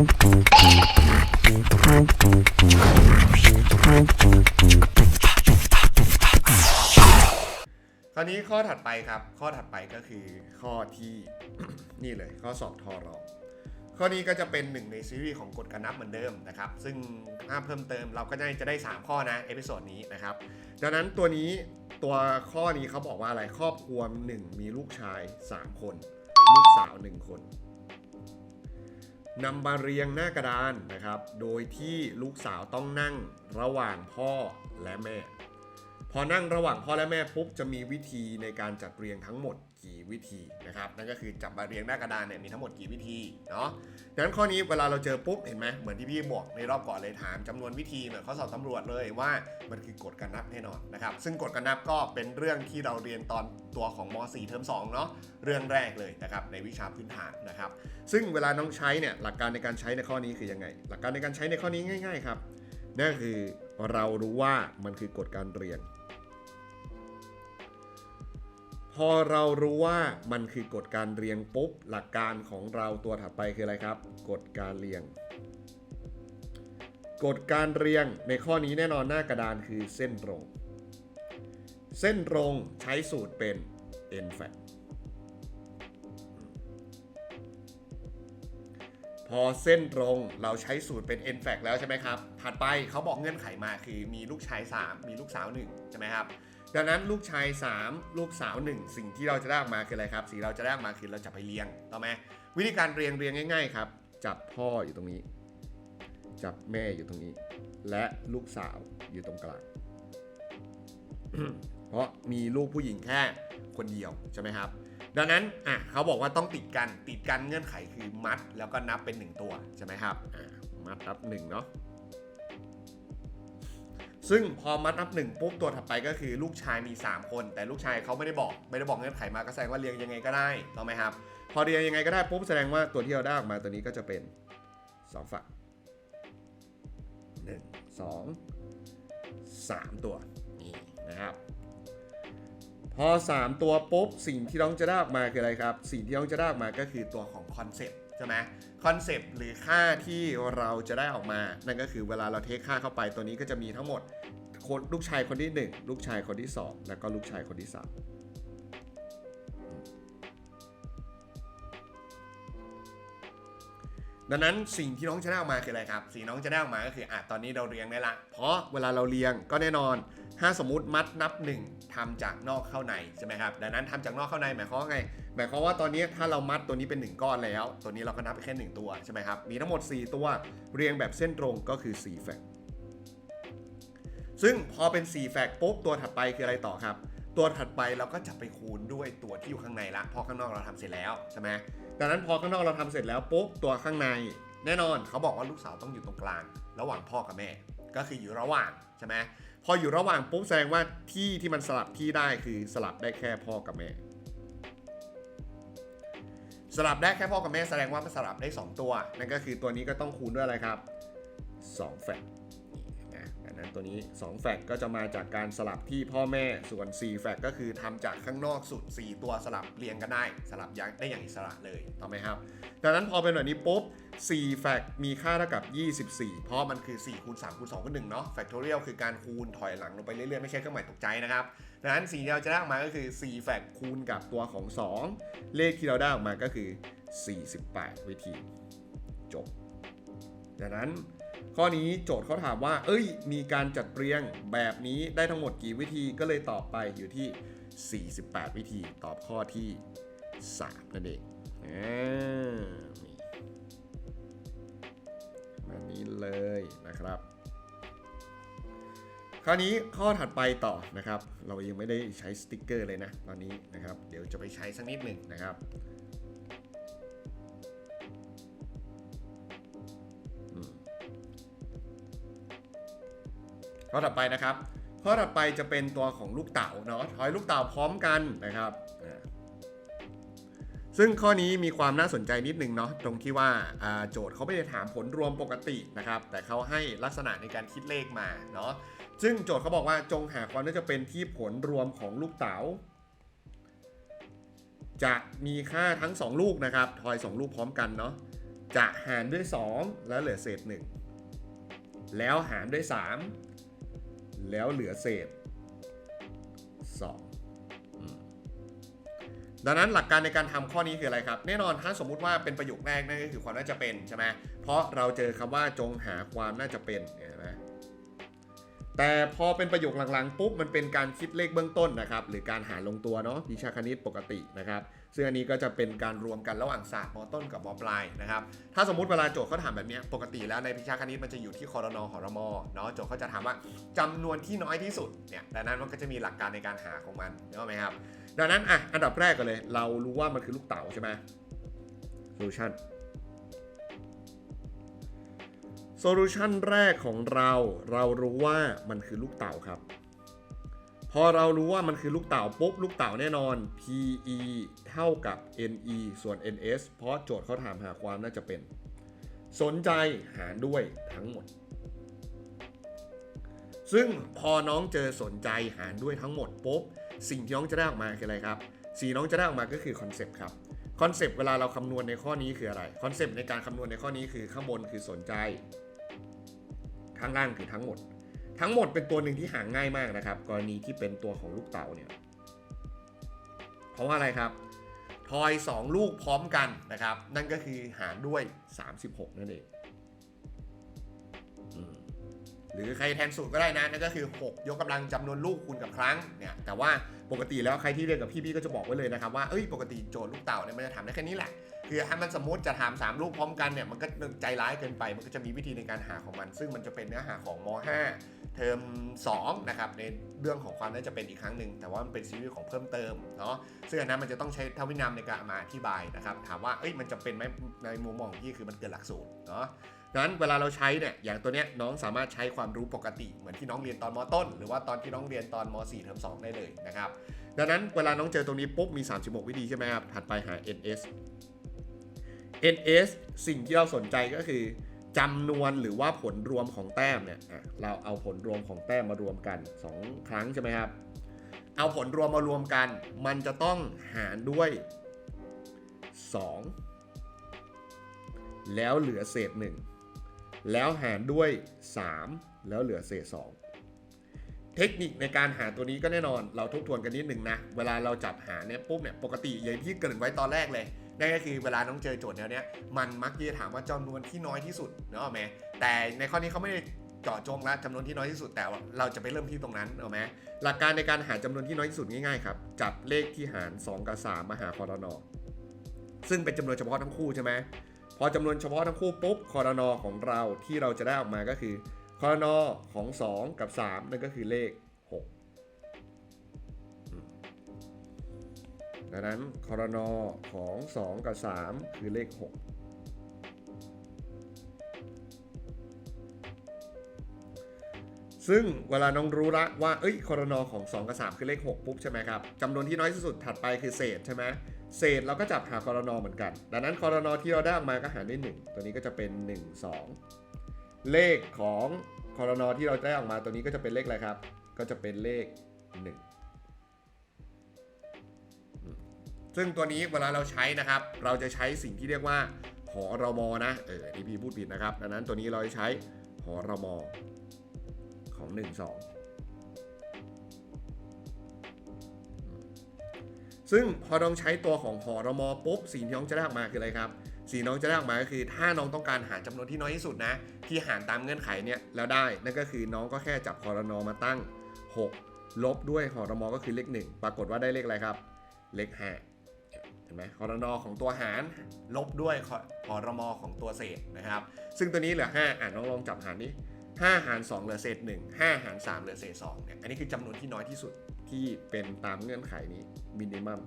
คราวนี้ข้อถัดไปครับ ข้อถัดไปก็คือข้อที่นี่เลยข้อสอบทอรอข้อนี้ก็จะเป็นหนึ่งในซีรีส์ของกฎการนับเหมือนเดิมนะครับ ซึ่งถ้าเพิ่มเติมเราก็ได้จะได้ 3 ข้อนะเอพิโซดนี้นะครับ ดังนั้นตัวนี้ตัวข้อนี้เขาบอกว่าอะไรครอบครัวหนึ่งมีลูกชาย 3 คน ลูกสาว 1 คน นำมาเรียงหน้ากระดานนะครับ โดยที่ลูกสาวต้องนั่งระหว่างพ่อและแม่ พอนั่งระหว่างพ่อและแม่ปุ๊บจะมีวิธีในการจัดเรียงทั้งหมด กี่วิธีนะครับนั่นก็คือจับมาเรียงหน้ากระดานเนี่ยมีทั้งหมดกี่วิธีเนาะดังนั้นข้อนี้เวลาเราเจอปุ๊บเห็นไหมเหมือนที่พี่บอกในรอบก่อนเลยถามจำนวนวิธีเหมือนข้อสอบตำรวจเลยว่ามันคือกฎการนับแน่นอนนะครับซึ่งกฎการนับก็เป็นเรื่องที่เราเรียนตอนตัวของม .4 เทอม2เนาะเรื่องแรกเลยนะครับในวิชาพื้นฐานนะครับซึ่งเวลาน้องใช้เนี่ยหลักการในการใช้ในข้อนี้คือยังไง หลักการในการใช้ในข้อนี้ง่าย ๆ ครับนั่นคือเรารู้ว่ามันคือกฎการเรียง อเรารู้ว่ามันคือกฎการเรียงปุ๊บ หลักการของเราตัวถัดไปคืออะไรครับ กฎการเรียง กฎการเรียงในข้อนี้แน่นอนหน้ากระดานคือเส้นตรง เส้นตรงใช้สูตรเป็น n fact พอเส้นตรงเราใช้สูตรเป็น n fact แล้วใช่ไหมครับ ถัดไปเขาบอกเงื่อนไขมาคือมีลูกชาย 3 มีลูกสาว 1 ใช่ไหมครับ ดังนั้นลูกชาย 3 ลูกสาว 1 สิ่งที่เราจะได้ออกมาคืออะไรครับสิ่งเราจะได้ออกมาคือเราจะไปเรียงต่อไหมวิธีการเรียงเรียงง่ายๆครับ จับพ่ออยู่ตรงนี้ จับแม่อยู่ตรงนี้ และลูกสาวอยู่ตรงกลางเพราะมีลูกผู้หญิงแค่คนเดียวใช่ไหมครับ ดังนั้นอะเขาบอกว่าต้องติดกันติดกันเงื่อนไขคือมัด แล้วก็นับเป็น 1 ตัวใช่ไหมครับมัดนับ1เนาะ ซึ่งพอมัดนับหนึ่งปุ๊บตัวถัดไปก็คือลูกชายมี 3 คน แต่ลูกชายเขาไม่ได้บอกไม่ได้บอกเงื่อนไขมาก็แสดงว่าเรียงยังไงก็ได้ถูกไหมครับ พอเรียงยังไงก็ได้ปุ๊บแสดงว่าตัวที่เราได้ออกมาตัวนี้ก็จะเป็น 2 ฝักหนึ่งสองสามตัวนี่นะครับ พอ 3 ตัวปุ๊บสิ่งที่น้องจะได้ออกมาคืออะไรครับ สิ่งที่น้องจะได้ออกมาก็คือตัวของคอนเซปต์ใช่ไหมคอนเซปต์หรือค่าที่เราจะได้ออกมา นั่นก็คือเวลาเราเทคค่าเข้าไปตัวนี้ก็จะมีทั้งหมดลูกชายคนที่ 1 ลูกชายคนที่ 2 แล้วก็ลูกชายคนที่ 3 ดังนั้นสิ่งที่น้องจะได้ออกมาคืออะไรครับสิ่งน้องจะได้ออกมาก็คืออะตอนนี้เราเรียงได้ละ เพราะเวลาเราเรียงก็แน่นอน ถ้าสมมติมัดนับ 1ทำจากนอกเข้าในใช่ไหมครับดังนั้นทำจากนอกเข้าในหมายความว่าไง หมายความว่าตอนนี้ถ้าเรามัดตัวนี้เป็น 1 ก้อนแล้ว ตัวนี้เราก็นับไปแค่ 1 ตัวใช่ไหมครับมีทั้งหมด 4 ตัวเรียงแบบเส้นตรงก็คือ4แฟกซึ่งพอเป็น4แฟกปุ๊บตัวถัดไปคืออะไรต่อครับ ตัวถัดไปเราก็จะไปคูณด้วยตัวที่อยู่ข้างในละพราะข้างนอกเราทำเสร็จแล้วใช่ไหมดังนั้นพอข้างนอกเราทำเสร็จแล้วปุ๊บตัวข้างใน แน่นอนเขาบอกว่าลูกสาวต้องอยู่ตรงกลาง ระหว่างพ่อกับแม่ ก็คืออยู่ระหว่างใช่ไหมพออยู่ระหว่างปุ๊บแสดงว่าที่ที่มันสลับที่ได้คือสลับได้แค่พ่อกับแม่ สลับได้แค่พ่อกับแม่แสดงว่ามันสลับได้ 2 ตัวนั่นก็คือตัวนี้ก็ต้องคูณด้วยอะไรครับ2แฟก นะดังนั้นตัวนี้2แฟกก็จะมาจากการสลับที่พ่อแม่ส่วน4แฟกก็คือทำจากข้างนอกสุด 4 ตัวสลับเรียงกันได้ สลับยังได้อย่างอิสระเลยถูกไหมครับดังนั้นพอเป็นแบบนี้ปุ๊บ4แฟกมีค่าเท่ากับ 24 เพราะมันคือ4คูณ3คูณ2คูณ1เนาะแฟกทอเรียลคือการคูณถอยหลังลงไปเรื่อยๆ ไม่ใช่เครื่องหมายตกใจนะครับดังนั้นสิ่งที่เราจะได้ออกมาก็คือ4แฟกคูณกับตัวของ 2 เลขที่เราได้ออกมาก็คือ 48 วิธีจบดังนั้น ข้อนี้โจทย์เขาถามว่า เอ้ย มีการจัดเรียงแบบนี้ได้ทั้งหมดกี่วิธีก็เลยตอบไปอยู่ที่ 48 วิธีตอบข้อที่ 3 นั่นเองอ่านี่แบบนี้เลยนะครับ คราวนี้ข้อถัดไปต่อนะครับ เรายังไม่ได้ใช้สติกเกอร์เลยนะตอนนี้นะครับ เดี๋ยวจะไปใช้สักนิดหนึ่งนะครับ ข้อถัดไปนะครับ ข้อถัดไปจะเป็นตัวของลูกเต๋าเนาะถอยลูกเต๋าพร้อมกันนะครับซึ่งข้อนี้มีความน่าสนใจนิดนึงเนาะตรงที่ว่าอ่าโจทย์เขาไม่ได้ถามผลรวมปกตินะครับ แต่เขาให้ลักษณะในการคิดเลขมาเนาะซึ่งโจทย์เขาบอกว่าจงหาความน่าจะเป็นที่ผลรวมของลูกเต๋าจะมีค่าทั้ง 2 ลูกนะครับทอย 2 ลูกพร้อมกันเนาะจะหารด้วย 2 แล้วเหลือเศษ 1 แล้วหารด้วย 3 แล้วเหลือเศษ 2 ดังนั้นหลักการในการทำข้อนี้คืออะไรครับ แน่นอนถ้าสมมุติว่าเป็นประโยคแรกนั่นก็คือความน่าจะเป็นใช่ไหมเพราะเราเจอคำว่าจงหาความน่าจะเป็นเห็นไหมแต่พอเป็นประโยคหลังๆปุ๊บมันเป็นการคิดเลขเบื้องต้นนะครับ หรือการหารลงตัวเนาะวิชาคณิตปกตินะครับ ซึ่งอันนี้ก็จะเป็นการรวมกันระหว่างศาสตร์มต้นกับมปลายนะครับ ถ้าสมมุติเวลาโจทย์เขาถามแบบนี้ปกติแล้วในวิชาคณิตมันจะอยู่ที่คอรนหอรมอเนาะโจทย์เขาจะถามว่าจำนวนที่น้อยที่สุดเนี่ยดังนั้นมันก็จะมีหลักการในการหาของมันเนกอะไหมครับ ดังนั้นอะอันดับแรกกันเลย เรารู้ว่ามันคือลูกเต๋าใช่ไหม solution solution แรกของเรา เรารู้ว่ามันคือลูกเต๋าครับ พอเรารู้ว่ามันคือลูกเต๋าปุ๊บ ลูกเต๋าแน่นอน PE เท่ากับ NE ส่วน NS เพราะโจทย์เขาถามหาความน่าจะเป็น สนใจหารด้วยทั้งหมด ซึ่งพอน้องเจอสนใจหารด้วยทั้งหมดปุ๊บ สิ่งที่น้องจะได้ออกมาคืออะไรครับสิ่น้องจะได้ออกมาก็คือคอนเซปต์ครับคอนเซปต์เวลาเราคำนวณในข้อนี้คืออะไรคอนเซปต์ในการคำนวณในข้อนี้คือข้างบนคือสนใจ ข้างล่างคือทั้งหมด ทั้งหมดเป็นตัวหนึ่งที่หาง่ายมากนะครับ กรณีที่เป็นตัวของลูกเต๋าเนี่ย เพราะว่าอะไรครับ ทอย 2 ลูกพร้อมกันนะครับ นั่นก็คือหารด้วย 36 นั่นเองหรือใครแทนสูตรก็ได้นะนั่นก็คือ 6 ยกกำลังจำนวนลูกคูณกับครั้งเนี่ยแต่ว่าปกติแล้วใครที่เรียนกับพี่พี่ก็จะบอกไว้เลยนะครับว่าเอ้ยปกติโจทย์ลูกเต่าเนี่ยมันจะทำได้แค่นี้แหละ คือถ้ามันสมมติจะถาม3ลูกพร้อมกันเนี่ยมันก็ใจร้ายเกินไป มันก็จะมีวิธีในการหาของมัน ซึ่งมันจะเป็นเนื้อหาของม 5 เทอม2นะครับในเรื่องของความน่าจะเป็นอีกครั้งหนึ่งแต่ว่ามันเป็นซีรีส์ของเพิ่มเติมเนาะซึ่งอันนั้นมันจะต้องใช้ทวินามในการมาอธิบายนะครับถามว่าเอ้ยมันจะเป็นไหมในมุมมองของพี่คือมันเกินหลักสูตรเนาะดังนั้นเวลาเราใช้เนี่ยอย่างตัวเนี้ยน้องสามารถใช้ความรู้ปกติ เหมือนที่น้องเรียนตอนมต้น หรือว่าตอนที่น้องเรียนตอนม 4 เทอม2 ได้เลยนะครับ ดังนั้นเวลาน้องเจอตรงนี้ปุ๊บมี 36 วิธีใช่ไหมครับถัดไปหา ns ns สิ่งที่เราสนใจก็คือ จำนวนหรือว่าผลรวมของแต้มเนี่ยเราเอาผลรวมของแต้มมารวมกัน 2 ครั้งใช่ไหมครับ เอาผลรวมมารวมกัน มันจะต้องหารด้วย 2 แล้วเหลือเศษ 1 แล้วหารด้วย 3 แล้วเหลือเศษ 2 เทคนิคในการหาตัวนี้ก็แน่นอน เราทบทวนกันนิดหนึ่งนะ เวลาเราจับหาเนี่ยปุ๊บเนี่ยปกติอย่างที่เกริ่นไว้ตอนแรกเลย นั่นก็คือเวลาน้องเจอโจทย์แนวเนี้ยมันมักจะถามว่าจำนวนที่น้อยที่สุดเนกอะไหมแต่ในข้อนี้เขาไม่ได้เจาะจงละจำนวนที่น้อยที่สุดแต่ว่าเราจะไปเริ่มที่ตรงนั้นเนกอะไหมหลักการในการหาจำนวนที่น้อยที่สุดง่ายๆครับจับเลขที่หาร 2 กับ 3 มาหาคอรนอซึ่งเป็นจำนวนเฉพาะทั้งคู่ใช่ไหมพอจำนวนเฉพาะทั้งคู่ปุ๊บคอรนอของเราที่เราจะได้ออกมาก็คือคอรนอของ 2 กับ 3 นั่นก็คือเลข 6 ดังนั้นคอรนอของ 2 กับ 3 คือเลข 6 ซึ่งเวลาน้องรู้ละว่า เอ้ยคอรนอของ 2 กับ 3 คือเลข 6 ปุ๊บใช่ไหมครับจำนวนที่น้อยที่สุดถัดไปคือเศษใช่ไหมเศษเราก็จับหาคอรนอเหมือนกัน ดังนั้นคอรนอที่เราได้ออกมาก็หารด้วย 1 ตัวนี้ก็จะเป็น 1 2 เลขของคอรนอที่เราได้ออกมาตัวนี้ก็จะเป็นเลขอะไรครับ ก็จะเป็นเลข 1 ซึ่งตัวนี้เวลาเราใช้นะครับ เราจะใช้สิ่งที่เรียกว่าหอรมอนะ เออนี่พี่พูดผิดนะครับ ดังนั้นตัวนี้เราจะใช้หอรมอของ 1 2 ซึ่งพอน้องใช้ตัวของหอรมอปุ๊บสิ่งที่น้องจะได้ออกมาคืออะไรครับสิ่งน้องจะได้ออกมาก็คือ ถ้าน้องต้องการหาจำนวนที่น้อยที่สุดนะ ที่หารตามเงื่อนไขเนี่ยแล้วได้ นั่นก็คือน้องก็แค่จับหอรนอมาตั้ง 6 ลบด้วยหอรมอก็คือเลข1ปรากฏว่าได้เลขอะไรครับ เลข5 ห็นไหมหอรนอของตัวหาร ลบด้วยหอรมอของตัวเศษนะครับ ซึ่งตัวนี้เหลือ 5 อ่านน้องลองจับหารนี้5หาร 2 เหลือเศษ 1 5 หาร 3 เหลือเศษ2เนี่ยอันนี้คือจำนวนที่น้อยที่สุดที่เป็นตามเงื่อนไขนี้มินิมัม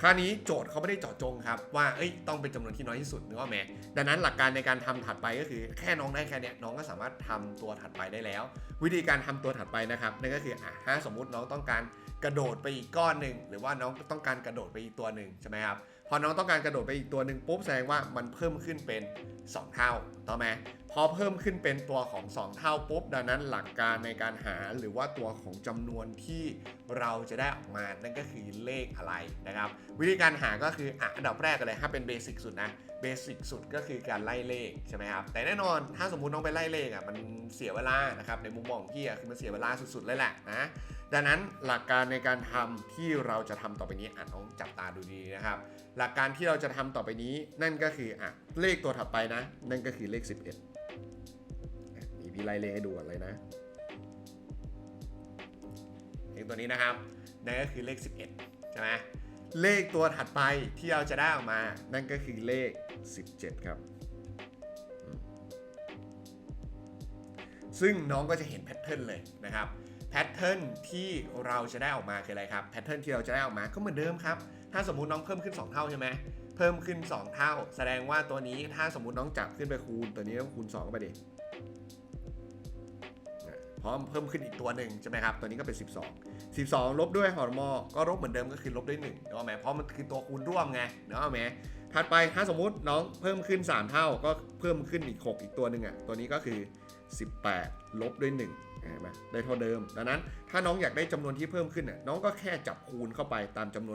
คราวนี้โจทย์เขาไม่ได้เจาะจงครับว่าเอ้ยต้องเป็นจำนวนที่น้อยที่สุดนึกว่าแม้ดังนั้นหลักการในการทำถัดไปก็คือแค่น้องได้แค่เนี้ยน้องก็สามารถทำตัวถัดไปได้แล้ว วิธีการทำตัวถัดไปนะครับนั่นก็คืออะถ้าสมมุติน้องต้องการ กระโดดไปอีกก้อนหนึ่งหรือว่าน้องต้องการกระโดดไปอีกตัวหนึ่งใช่ไหมครับพอน้องต้องการกระโดดไปอีกตัวหนึ่งปุ๊บแสดงว่ามันเพิ่มขึ้นเป็น 2 เท่าต่อไหมพอเพิ่มขึ้นเป็นตัวของ 2 เท่าปุ๊บดังนั้นหลักการในการหาหรือว่าตัวของจำนวนที่เราจะได้ออกมานั่นก็คือเลขอะไรนะครับ วิธีการหาก็คืออะอันดับแรกเลยถ้าเป็นเบสิกสุดนะเบสิกสุดก็คือการไล่เลขใช่ไหมครับแต่แน่นอนถ้าสมมุติน้องไปไล่เลขอะมันเสียเวลานะครับในมุมมองพี่อะคือมันเสียเวลาสุดๆเลยแหละนะ ดังนั้นหลักการในการทำที่เราจะทำต่อไปนี้อะน้องจับตาดูดีนะครับ หลักการที่เราจะทำต่อไปนี้นั่นก็คืออะเลขตัวถัดไปนะ นั่นก็คือเลข 11นี่พี่ไล่เลขให้ดูก่อนเลยนะเลขตัวนี้นะครับนั่นก็คือเลข 11ใช่ไหมเลขตัวถัดไปที่เราจะได้ออกมา นั่นก็คือเลข 17 ครับ ซึ่งน้องก็จะเห็นแพทเทิร์นเลยนะครับ แพทเทิร์นที่เราจะได้ออกมาคืออะไรครับแพทเทิร์นที่เราจะได้ออกมาก็เหมือนเดิมครับ ถ้าสมมุติน้องเพิ่มขึ้น 2 เท่าใช่ไหมเพิ่มขึ้น 2 เท่า แสดงว่าตัวนี้ถ้าสมมุติน้องจับขึ้นไปคูณ ตัวนี้ต้องคูณ2ไปดิพราะมันเพิ่มขึ้นอีกตัวหนึ่งใช่ไหมครับ ตัวนี้ก็เป็น 12 12 ลบด้วยฮอร์โมนก็ลบเหมือนเดิมก็คือลบด้วย1นึกออกไหมเพราะมันคือตัวคูณร่วมไงนึกออกไหมถัดไปถ้าสมมุติน้องเพิ่มขึ้น 3 เท่าก็เพิ่มขึ้นอีก 6 อีกตัวหนึ่งอะตัวนี้ก็คือ 18 ลบด้วย1 เห็นไหมได้เท่าเดิม ดังนั้นถ้าน้องอยากได้จำนวนที่เพิ่มขึ้นน่ะน้องก็แค่จับคูณเข้าไปตามจำนวน